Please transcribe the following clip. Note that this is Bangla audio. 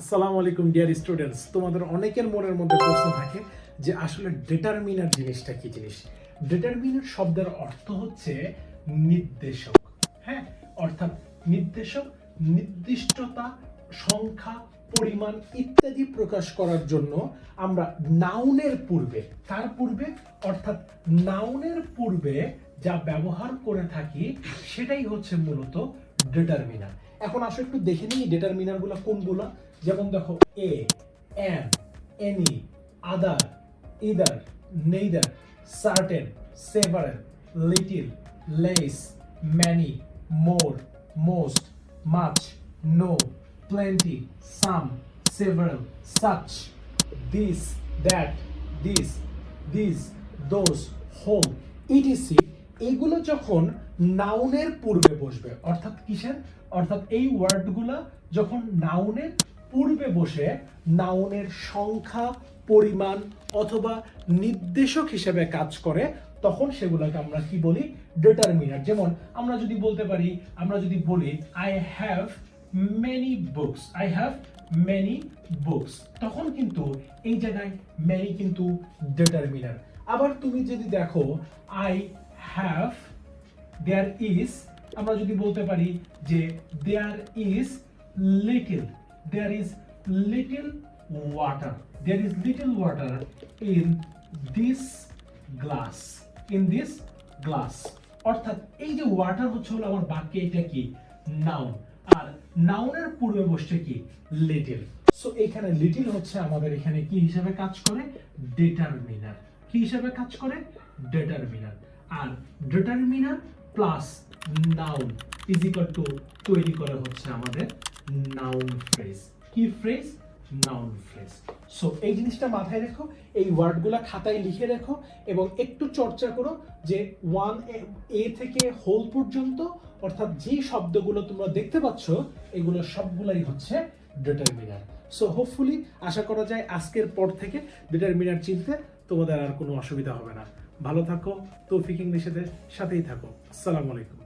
আসসালামু আলাইকুম ডিয়ার স্টুডেন্টস তোমাদের অনেকের মনের মধ্যে প্রশ্ন থাকে যে আসলে ডিটারমিনার জিনিসটা কি জিনিস? ডিটারমিনার শব্দের অর্থ হচ্ছে নির্দেশক। হ্যাঁ অর্থাৎ নির্দেশক, নির্দিষ্টতা, সংখ্যা, পরিমাণ ইত্যাদি প্রকাশ করার জন্য আমরা নাউনের পূর্বে, তার পূর্বে, অর্থাৎ নাউনের পূর্বে যা ব্যবহার করে থাকি, সেটাই হচ্ছে মূলত ডিটারমিনার এখন আসো একটু দেখে নিই ডিটারমিনারগুলো কোনগুলো। যেমন দেখো a an any other either neither certain several little less many more most much no plenty, some, several, such, this, that this these those, whole, etc. এগুলো যখন নাউনের পূর্বে বসবে। অর্থাৎ কিসের? অর্থাৎ এই ওয়ার্ডগুলো যখন নাউনের পূর্বে বসে নাউনের সংখ্যা, পরিমাণ অথবা নির্দেশক হিসেবে কাজ করে, তখন সেগুলোকে আমরা কি বলি? ডিটারমিনার যেমন আমরা যদি বলতে পারি, আমরা যদি বলি I have many books I have many books তখন কিন্তু এই জায়গায় মেনি কিন্তু ডিটারমিনার আবার তুমি যদি দেখো আই হ্যাভ দেয়ার ইজ আমরা যদি বলতে পারি যে there is little there is little water there is little water in this glass in this glass অর্থাৎ এই যে ওয়াটার হচ্ছে হলো আমার বাক্যে, এটা কি? নাউন আর নাউনের পূর্বে বসছে কি? লিটল সো এখানে লিটল হচ্ছে আমাদের এখানে কি হিসাবে কাজ করে? ডিটারমিনার কি হিসাবে কাজ করে? Determiner R determiner plus noun is equal to তৈরি করে হচ্ছে আমাদের নাউন ফ্রেজ কি ফ্রেজ নাউন ফ্রেজ সো এই জিনিসটা মাথায় রেখো, এই ওয়ার্ডগুলো খাতায় লিখে রেখো এবং একটু চর্চা করো যে ওয়ান এ থেকে হোল পর্যন্ত, অর্থাৎ যে শব্দগুলো তোমরা দেখতে পাচ্ছ, এগুলো সবগুলাই হচ্ছে ডিটারমিনার সো হোপফুলি আশা করা যায় আজকের পর থেকে ডিটারমিনার চিনতে তোমাদের আর কোনো অসুবিধা হবে না। ভালো থাকো তৌফিক ইংলিশের সাথেই থাকো। আসসালামু আলাইকুম।